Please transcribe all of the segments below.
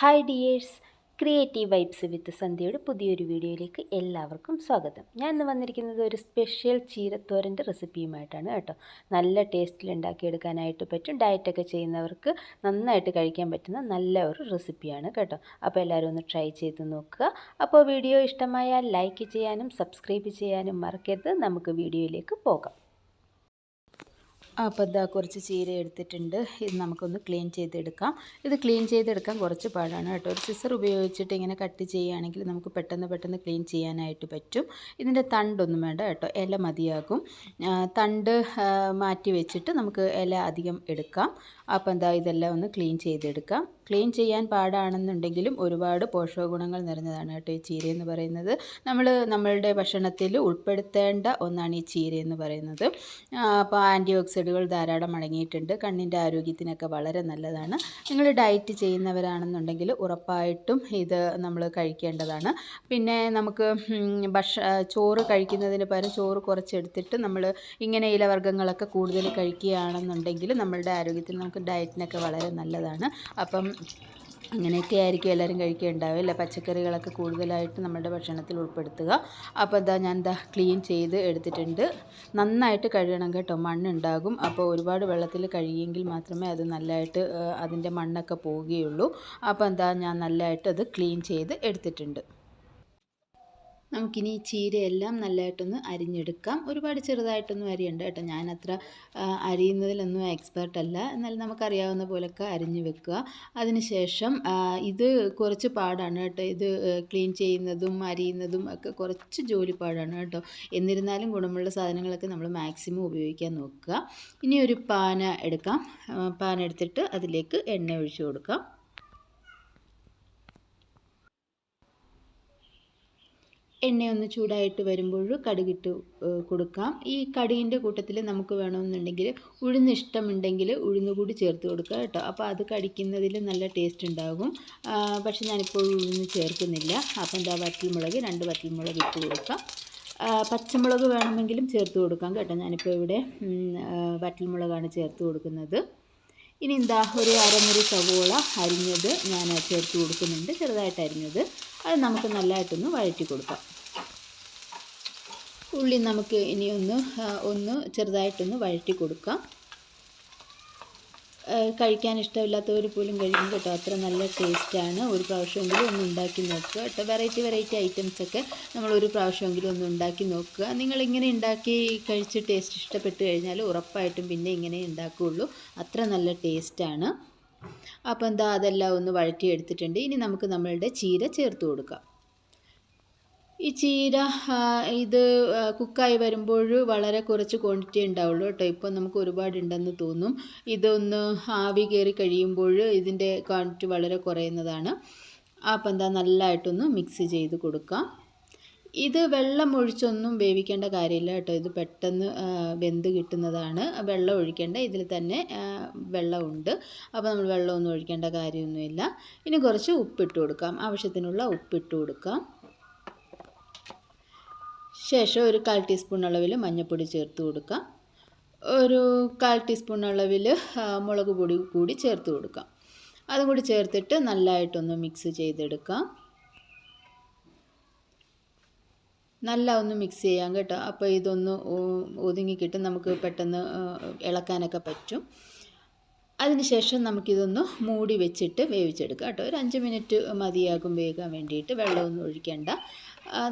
Hi dears creative vibes with സന്ധ്യയുടെ പുതിയൊരു വീഡിയോയിലേക്ക് എല്ലാവർക്കും സ്വാഗതം. ഞാൻ ഇന്ന് വന്നിരിക്കുന്നത് ഒരു സ്പെഷ്യൽ ചീരത്തോരന്റെ റെസിപ്പിയുമായിട്ടാണ് കേട്ടോ. നല്ല ടേസ്റ്റിൽ ഉണ്ടാക്കിയെടുക്കാനായിട്ട് പറ്റും. ഡയറ്റൊക്കെ ചെയ്യുന്നവർക്ക് നന്നായിട്ട് കഴിക്കാൻ പറ്റുന്ന നല്ല ഒരു റെസിപ്പിയാണ് കേട്ടോ. അപ്പോൾ എല്ലാവരും ഒന്ന് ട്രൈ ചെയ്ത് നോക്കുക. അപ്പോൾ വീഡിയോ ഇഷ്ടമായാൽ ലൈക്ക് ചെയ്യാനും സബ്സ്ക്രൈബ് ചെയ്യാനും മറക്കരുത്. നമുക്ക് വീഡിയോയിലേക്ക് പോകാം. അപ്പോൾ ഇതാ കുറച്ച് ചീര എടുത്തിട്ടുണ്ട്. ഇത് നമുക്കൊന്ന് ക്ലീൻ ചെയ്തെടുക്കാം. ഇത് ക്ലീൻ ചെയ്തെടുക്കാൻ കുറച്ച് പാടാണ് കേട്ടോ. ഒരു സിസർ ഉപയോഗിച്ചിട്ട് ഇങ്ങനെ കട്ട് ചെയ്യുകയാണെങ്കിൽ നമുക്ക് പെട്ടെന്ന് പെട്ടെന്ന് ക്ലീൻ ചെയ്യാനായിട്ട് പറ്റും. ഇതിന്റെ തണ്ടൊന്നും വേണ്ട കേട്ടോ. ഇല മതിയാകും. തണ്ട് മാറ്റി വെച്ചിട്ട് നമുക്ക് ഇല അധികം എടുക്കാം. അപ്പോൾ എന്താ ഇതെല്ലാം ഒന്ന് ക്ലീൻ ചെയ്തെടുക്കാം. ക്ലീൻ ചെയ്യാൻ പാടാണെന്നുണ്ടെങ്കിലും ഒരുപാട് പോഷക ഗുണങ്ങൾ നിറഞ്ഞതാണ് കേട്ടോ ഈ ചീര എന്ന് പറയുന്നത്. നമ്മൾ നമ്മളുടെ ഭക്ഷണത്തിൽ ഉൾപ്പെടുത്തേണ്ട ഒന്നാണ് ഈ ചീര എന്ന് പറയുന്നത്. അപ്പോൾ ആന്റി ഓക്സിഡുകൾ ധാരാളം അടങ്ങിയിട്ടുണ്ട്. കണ്ണിന്റെ ആരോഗ്യത്തിനൊക്കെ വളരെ നല്ലതാണ്. നിങ്ങൾ ഡയറ്റ് ചെയ്യുന്നവരാണെന്നുണ്ടെങ്കിൽ ഉറപ്പായിട്ടും ഇത് നമ്മൾ കഴിക്കേണ്ടതാണ്. പിന്നെ നമുക്ക് ഭക്ഷ ചോറ് കഴിക്കുന്നതിന് പകരം ചോറ് കുറച്ചെടുത്തിട്ട് നമ്മൾ ഇങ്ങനെ ഇലവർഗങ്ങളൊക്കെ കൂടുതൽ കഴിക്കുകയാണെന്നുണ്ടെങ്കിൽ നമ്മളുടെ ആരോഗ്യത്തിന് നമുക്ക് ഡയറ്റിനൊക്കെ വളരെ നല്ലതാണ്. അപ്പം അങ്ങനെയൊക്കെ ആയിരിക്കും എല്ലാവരും കഴിക്കുകയുണ്ടാവുക അല്ലേ? പച്ചക്കറികളൊക്കെ കൂടുതലായിട്ട് നമ്മുടെ ഭക്ഷണത്തിൽ ഉൾപ്പെടുത്തുക. അപ്പോൾ ഇതാ ഞാൻ എന്താ ക്ലീൻ ചെയ്ത് എടുത്തിട്ടുണ്ട്. നന്നായിട്ട് കഴുകണം കേട്ടോ. മണ്ണുണ്ടാകും. അപ്പോൾ ഒരുപാട് വെള്ളത്തിൽ കഴുകിയെങ്കിൽ മാത്രമേ അത് നല്ലതായിട്ട് അതിന്റെ മണ്ണൊക്കെ പോവുകയുള്ളൂ. അപ്പോൾ എന്താ ഞാൻ നല്ലതായിട്ട് അത് ക്ലീൻ ചെയ്ത് എടുത്തിട്ടുണ്ട്. നമുക്കിനി ചീരയെല്ലാം നല്ലതായിട്ടൊന്ന് അരിഞ്ഞെടുക്കാം. ഒരുപാട് ചെറുതായിട്ടൊന്നും അരിയണ്ട കേട്ടോ. ഞാനത്ര അരിയുന്നതിലൊന്നും എക്സ്പേർട്ട് അല്ല. എന്നാലും നമുക്കറിയാവുന്ന പോലൊക്കെ അരിഞ്ഞു വെക്കുക. അതിനുശേഷം ഇത് കുറച്ച് പാടാണ് കേട്ടോ. ഇത് ക്ലീൻ ചെയ്യുന്നതും അരിയുന്നതും ഒക്കെ കുറച്ച് ജോലി പാടാണ് കേട്ടോ. എന്നിരുന്നാലും ഗുണമുള്ള സാധനങ്ങളൊക്കെ നമ്മൾ മാക്സിമം ഉപയോഗിക്കാൻ നോക്കുക. ഇനി ഒരു പാന എടുക്കാം. പാന എടുത്തിട്ട് അതിലേക്ക് എണ്ണ ഒഴിച്ചു കൊടുക്കാം. എണ്ണയൊന്ന് ചൂടായിട്ട് വരുമ്പോൾ കടുകിട്ട് കൊടുക്കാം. ഈ കടുകിന്റെ കൂട്ടത്തിൽ നമുക്ക് വേണമെന്നുണ്ടെങ്കിൽ ഉഴുന്ന് ഇഷ്ടമുണ്ടെങ്കിൽ ഉഴുന്ന് കൂടി ചേർത്ത് കൊടുക്കുക കേട്ടോ. അപ്പോൾ അത് കടിക്കുന്നതിൽ നല്ല ടേസ്റ്റ് ഉണ്ടാകും. പക്ഷെ ഞാനിപ്പോൾ ഉഴുന്ന് ചേർക്കുന്നില്ല. അപ്പോൾ എന്താ വറ്റൽമുളക് രണ്ട് വറ്റൽമുളക് ഇട്ട് കൊടുക്കാം. പച്ചമുളക് വേണമെങ്കിലും ചേർത്ത് കൊടുക്കാം കേട്ടോ. ഞാനിപ്പോൾ ഇവിടെ വറ്റൽമുളകാണ് ചേർത്ത് കൊടുക്കുന്നത്. ഇനി എന്താ ഒരു അരമുറി സവോള അരിഞ്ഞത് ഞാൻ ചേർത്ത് കൊടുക്കുന്നുണ്ട്. ചെറുതായിട്ട് അരിഞ്ഞത്. അത് നമുക്ക് നല്ലതായിട്ടൊന്ന് വഴറ്റി കൊടുക്കാം. ഉള്ളി നമുക്ക് ഇനി ഒന്ന് ഒന്ന് ചെറുതായിട്ടൊന്ന് വഴറ്റി കൊടുക്കാം. കഴിക്കാൻ ഇഷ്ടമില്ലാത്തവർ പോലും കഴിക്കും കേട്ടോ. അത്ര നല്ല ടേസ്റ്റാണ്. ഒരു പ്രാവശ്യമെങ്കിലും ഒന്ന് ഉണ്ടാക്കി നോക്കുക കേട്ടോ. വെറൈറ്റി വെറൈറ്റി ഐറ്റംസൊക്കെ നമ്മൾ ഒരു പ്രാവശ്യമെങ്കിലും ഒന്ന് ഉണ്ടാക്കി നോക്കുക. നിങ്ങളിങ്ങനെ ഉണ്ടാക്കി കഴിച്ച് ടേസ്റ്റ് ഇഷ്ടപ്പെട്ട് കഴിഞ്ഞാൽ ഉറപ്പായിട്ടും പിന്നെ ഇങ്ങനെ ഉണ്ടാക്കുകയുള്ളൂ. അത്ര നല്ല ടേസ്റ്റാണ്. അപ്പോൾ എന്താ അതെല്ലാം ഒന്ന് വഴറ്റിയെടുത്തിട്ടുണ്ട് ഇനി നമുക്ക് നമ്മളുടെ ചീര ചേർത്ത് കൊടുക്കാം. ഈ ചീര ഇത് കുക്കായി വരുമ്പോൾ വളരെ കുറച്ച് ക്വാണ്ടിറ്റി ഉണ്ടാവുള്ളൂ കേട്ടോ. ഇപ്പോൾ നമുക്ക് ഒരുപാട് ഉണ്ടെന്ന് തോന്നും. ഇതൊന്ന് ആവി കയറി കഴിയുമ്പോൾ ഇതിന്റെ ക്വാണ്ടിറ്റി വളരെ കുറയുന്നതാണ്. അപ്പം എന്താ നല്ലതായിട്ടൊന്ന് മിക്സ് ചെയ്ത് കൊടുക്കാം. ഇത് വെള്ളം ഒഴിച്ചൊന്നും വേവിക്കേണ്ട കാര്യമില്ല കേട്ടോ. ഇത് പെട്ടെന്ന് വെന്ത് കിട്ടുന്നതാണ്. വെള്ളം ഒഴിക്കേണ്ട. ഇതിൽ തന്നെ വെള്ളമുണ്ട്. അപ്പോൾ നമ്മൾ വെള്ളമൊന്നും ഒഴിക്കേണ്ട കാര്യമൊന്നുമില്ല. ഇനി കുറച്ച് ഉപ്പിട്ട് കൊടുക്കാം. ആവശ്യത്തിനുള്ള ഉപ്പിട്ട് കൊടുക്കാം. ശേഷം ഒരു കാൽ ടീസ്പൂൺ അളവിൽ മഞ്ഞൾപ്പൊടി ചേർത്ത് കൊടുക്കാം. ഒരു കാൽ ടീസ്പൂൺ അളവിൽ മുളക് പൊടി കൂടി ചേർത്ത് കൊടുക്കാം. അതും കൂടി ചേർത്തിട്ട് നല്ലതായിട്ടൊന്ന് മിക്സ് ചെയ്തെടുക്കാം. നല്ല ഒന്ന് മിക്സ് ചെയ്യാം കേട്ടോ. അപ്പോൾ ഇതൊന്ന് ഒതുങ്ങി കിട്ടും നമുക്ക് പെട്ടെന്ന് ഇളക്കാനൊക്കെ പറ്റും. അതിനുശേഷം നമുക്കിതൊന്ന് മൂടി വെച്ചിട്ട് വേവിച്ചെടുക്കാം കേട്ടോ. ഒരു അഞ്ച് മിനിറ്റ് മതിയാകും വേകാൻ വേണ്ടിയിട്ട്. വെള്ളമൊന്നും ഒഴിക്കേണ്ട.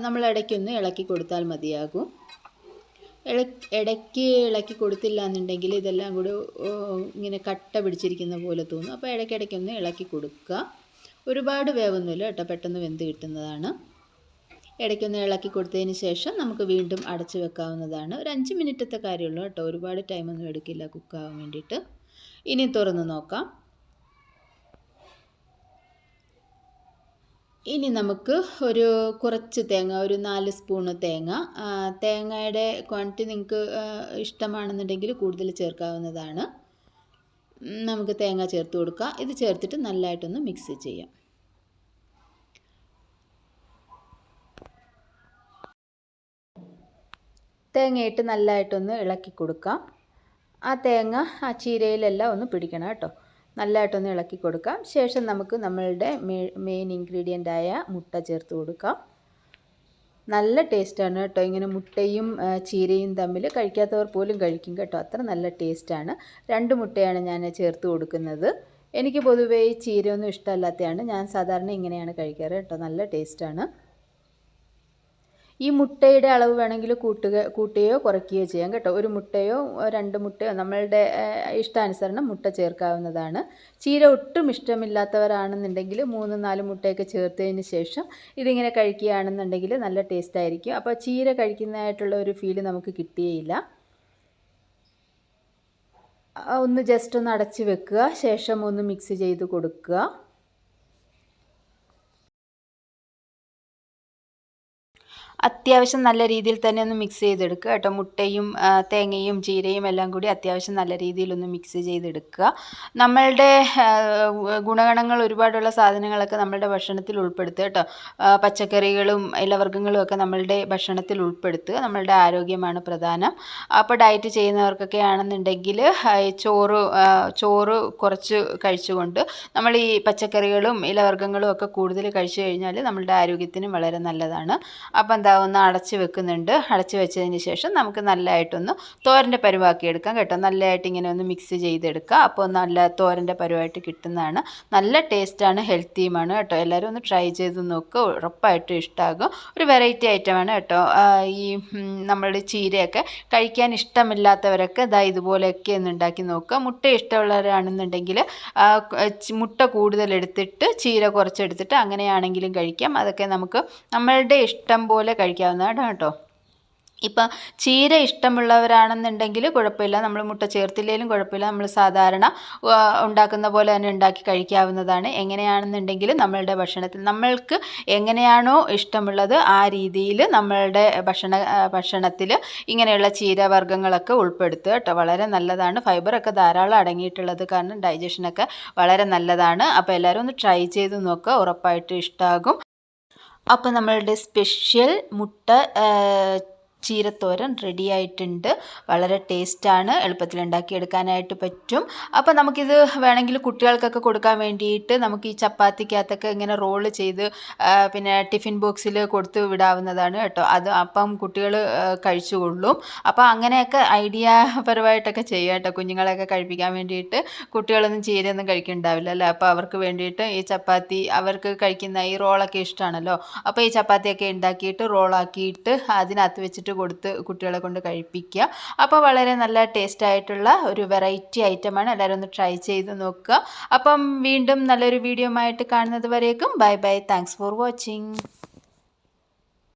നമ്മൾ ഇടയ്ക്കൊന്ന് ഇളക്കി കൊടുത്താൽ മതിയാകും. ഇടയ്ക്ക് ഇളക്കി കൊടുത്തില്ല എന്നുണ്ടെങ്കിൽ ഇതെല്ലാം കൂടി ഇങ്ങനെ കട്ട പിടിച്ചിരിക്കുന്ന പോലെ തോന്നും. അപ്പോൾ ഇടയ്ക്കിടയ്ക്കൊന്ന് ഇളക്കി കൊടുക്കുക. ഒരുപാട് വേവൊന്നുമില്ല കേട്ടോ. പെട്ടെന്ന് വെന്ത് കിട്ടുന്നതാണ്. ഇടയ്ക്കൊന്ന് ഇളക്കി കൊടുത്തതിന് ശേഷം നമുക്ക് വീണ്ടും അടച്ച് വെക്കാവുന്നതാണ്. ഒരു അഞ്ച് മിനിറ്റത്തെ കാര്യമുള്ളൂ കേട്ടോ. ഒരുപാട് ടൈമൊന്നും എടുക്കില്ല കുക്കാവാൻ വേണ്ടിയിട്ട്. ഇനി തുറന്ന് നോക്കാം. ഇനി നമുക്ക് ഒരു കുറച്ച് തേങ്ങ ഒരു നാല് സ്പൂണ് തേങ്ങ. തേങ്ങയുടെ ക്വാണ്ടിറ്റി നിങ്ങൾക്ക് ഇഷ്ടമാണെന്നുണ്ടെങ്കിൽ കൂടുതൽ ചേർക്കാവുന്നതാണ്. നമുക്ക് തേങ്ങ ചേർത്ത് കൊടുക്കാം. ഇത് ചേർത്തിട്ട് നല്ലതായിട്ടൊന്ന് മിക്സ് ചെയ്യാം. തേങ്ങയിട്ട് നല്ലതായിട്ടൊന്ന് ഇളക്കി കൊടുക്കാം. ആ തേങ്ങ ആ ചീരയിലെല്ലാം ഒന്ന് പിടിക്കണം കേട്ടോ. നല്ലതായിട്ടൊന്ന് ഇളക്കി കൊടുക്കാം. ശേഷം നമുക്ക് നമ്മളുടെ മെയിൻ ഇൻഗ്രീഡിയന്റായ മുട്ട ചേർത്ത് കൊടുക്കാം. നല്ല ടേസ്റ്റാണ് കേട്ടോ. ഇങ്ങനെ മുട്ടയും ചീരയും തമ്മിൽ കഴിക്കാത്തവർ പോലും കഴിക്കും കേട്ടോ. അത്ര നല്ല ടേസ്റ്റാണ് രണ്ട് മുട്ടയാണ് ഞാൻ ചേർത്ത് കൊടുക്കുന്നത്. എനിക്ക് പൊതുവേ ഈ ചീരയൊന്നും ഇഷ്ടമല്ലാത്തതാണ് ഞാൻ സാധാരണ ഇങ്ങനെയാണ് കഴിക്കാറ് കേട്ടോ. നല്ല ടേസ്റ്റാണ് ഈ മുട്ടയുടെ അളവ് വേണമെങ്കിൽ കൂട്ടുക കൂട്ടുകയോ കുറയ്ക്കുകയോ ചെയ്യാം കേട്ടോ. ഒരു മുട്ടയോ രണ്ട് മുട്ടയോ നമ്മളുടെ ഇഷ്ടാനുസരണം മുട്ട ചേർക്കാവുന്നതാണ്. ചീര ഒട്ടും ഇഷ്ടമില്ലാത്തവരാണെന്നുണ്ടെങ്കിൽ മൂന്ന് നാല് മുട്ടയൊക്കെ ചേർത്തതിന് ശേഷം ഇതിങ്ങനെ കഴിക്കുകയാണെന്നുണ്ടെങ്കിൽ നല്ല ടേസ്റ്റ് ആയിരിക്കും. അപ്പോൾ ചീര കഴിക്കുന്നതായിട്ടുള്ള ഒരു ഫീൽ നമുക്ക് കിട്ടിയേയില്ല. ഒന്ന് ജസ്റ്റ് ഒന്ന് അടച്ച് വെക്കുക. ശേഷം ഒന്ന് മിക്സ് ചെയ്ത് കൊടുക്കുക. അത്യാവശ്യം നല്ല രീതിയിൽ തന്നെ ഒന്ന് മിക്സ് ചെയ്തെടുക്കുക കേട്ടോ. മുട്ടയും തേങ്ങയും ജീരയും എല്ലാം കൂടി അത്യാവശ്യം നല്ല രീതിയിലൊന്ന് മിക്സ് ചെയ്തെടുക്കുക. നമ്മളുടെ ഗുണഗണങ്ങൾ ഒരുപാടുള്ള സാധനങ്ങളൊക്കെ നമ്മളുടെ ഭക്ഷണത്തിൽ ഉൾപ്പെടുത്തുക കേട്ടോ. പച്ചക്കറികളും ഇലവർഗങ്ങളും ഒക്കെ നമ്മളുടെ ഭക്ഷണത്തിൽ ഉൾപ്പെടുത്തുക. നമ്മളുടെ ആരോഗ്യമാണ് പ്രധാനം. അപ്പോൾ ഡയറ്റ് ചെയ്യുന്നവർക്കൊക്കെ ആണെന്നുണ്ടെങ്കിൽ ചോറ് ചോറ് കുറച്ച് കഴിച്ചുകൊണ്ട് നമ്മൾ ഈ പച്ചക്കറികളും ഇലവർഗങ്ങളും ഒക്കെ കൂടുതൽ കഴിച്ചു കഴിഞ്ഞാൽ നമ്മളുടെ ആരോഗ്യത്തിനും വളരെ നല്ലതാണ്. അപ്പം എന്താ ഒന്ന് അടച്ച് വെക്കുന്നുണ്ട്. അടച്ച് വെച്ചതിന് ശേഷം നമുക്ക് നല്ലതായിട്ടൊന്ന് തോരന്റെ പരുവാക്കി എടുക്കാം കേട്ടോ. നല്ലതായിട്ട് ഇങ്ങനെ ഒന്ന് മിക്സ് ചെയ്തെടുക്കുക. അപ്പോൾ നല്ല തോരന്റെ പരുവായിട്ട് കിട്ടുന്നതാണ്. നല്ല ടേസ്റ്റാണ് ഹെൽത്തിയുമാണ് കേട്ടോ. എല്ലാവരും ഒന്ന് ട്രൈ ചെയ്ത് നോക്കുക ഉറപ്പായിട്ടും ഇഷ്ടമാകും ഒരു വെറൈറ്റി ഐറ്റമാണ് കേട്ടോ. ഈ നമ്മളുടെ ചീരയൊക്കെ കഴിക്കാൻ ഇഷ്ടമില്ലാത്തവരൊക്കെ ഇതാ ഇതുപോലെയൊക്കെ ഒന്ന് ഉണ്ടാക്കി നോക്കുക. മുട്ട ഇഷ്ടമുള്ളവരാണെന്നുണ്ടെങ്കിൽ മുട്ട കൂടുതലെടുത്തിട്ട് ചീര കുറച്ചെടുത്തിട്ട് അങ്ങനെയാണെങ്കിലും കഴിക്കാം. അതൊക്കെ നമുക്ക് നമ്മളുടെ ഇഷ്ടം പോലെ കഴിക്കാവുന്നതാണ് കേട്ടോ. ഇപ്പം ചീര ഇഷ്ടമുള്ളവരാണെന്നുണ്ടെങ്കിൽ കുഴപ്പമില്ല. നമ്മൾ മുട്ട ചേർത്തില്ലെങ്കിലും കുഴപ്പമില്ല. നമ്മൾ സാധാരണ ഉണ്ടാക്കുന്ന പോലെ തന്നെ ഉണ്ടാക്കി കഴിക്കാവുന്നതാണ്. എങ്ങനെയാണെന്നുണ്ടെങ്കിൽ നമ്മളുടെ ഭക്ഷണത്തിൽ നമ്മൾക്ക് എങ്ങനെയാണോ ഇഷ്ടമുള്ളത് ആ രീതിയിൽ നമ്മളുടെ ഭക്ഷണ ഭക്ഷണത്തിൽ ഇങ്ങനെയുള്ള ചീരവർഗങ്ങളൊക്കെ ഉൾപ്പെടുത്തുക കേട്ടോ. വളരെ നല്ലതാണ്. ഫൈബറൊക്കെ ധാരാളം അടങ്ങിയിട്ടുള്ളത് കാരണം ഡൈജഷനൊക്കെ വളരെ നല്ലതാണ്. അപ്പോൾ എല്ലാവരും ഒന്ന് ട്രൈ ചെയ്ത് നോക്കുക. ഉറപ്പായിട്ടും ഇഷ്ടമാകും അപ്പോൾ നമ്മളുടെ സ്പെഷ്യൽ മുട്ട ചീരത്തോരൻ റെഡി ആയിട്ടുണ്ട്. വളരെ ടേസ്റ്റാണ് എളുപ്പത്തിൽ ഉണ്ടാക്കി എടുക്കാനായിട്ട് പറ്റും. അപ്പോൾ നമുക്കിത് വേണമെങ്കിൽ കുട്ടികൾക്കൊക്കെ കൊടുക്കാൻ വേണ്ടിയിട്ട് നമുക്ക് ഈ ചപ്പാത്തിക്കകത്തൊക്കെ ഇങ്ങനെ റോൾ ചെയ്ത് പിന്നെ ടിഫിൻ ബോക്സിൽ കൊടുത്ത് വിടാവുന്നതാണ് കേട്ടോ. അത് അപ്പം കുട്ടികൾ കഴിച്ചുകൊള്ളും. അപ്പോൾ അങ്ങനെയൊക്കെ ഐഡിയാപരമായിട്ടൊക്കെ ചെയ്യാം കേട്ടോ. കുഞ്ഞുങ്ങളെയൊക്കെ കഴിപ്പിക്കാൻ വേണ്ടിയിട്ട്. കുട്ടികളൊന്നും ചീരയൊന്നും കഴിക്കുന്നുണ്ടാവില്ല അല്ലേ? അപ്പോൾ അവർക്ക് വേണ്ടിയിട്ട് ഈ ചപ്പാത്തി അവർക്ക് കഴിക്കുന്ന ഈ റോളൊക്കെ ഇഷ്ടമാണല്ലോ അപ്പോൾ ഈ ചപ്പാത്തിയൊക്കെ ഉണ്ടാക്കിയിട്ട് റോളാക്കിയിട്ട് അതിനകത്ത് വെച്ചിട്ട് കൊടുത്ത് കുട്ടികളെ കൊണ്ട് കഴിപ്പിക്കുക. അപ്പോൾ വളരെ നല്ല ടേസ്റ്റ് ആയിട്ടുള്ള ഒരു വെറൈറ്റി ഐറ്റമാണ് എല്ലാവരും ഒന്ന് ട്രൈ ചെയ്ത് നോക്കുക. അപ്പം വീണ്ടും നല്ലൊരു വീഡിയോ ആയിട്ട് കാണുന്നത് വരേക്കും. Bye bye thanks for watching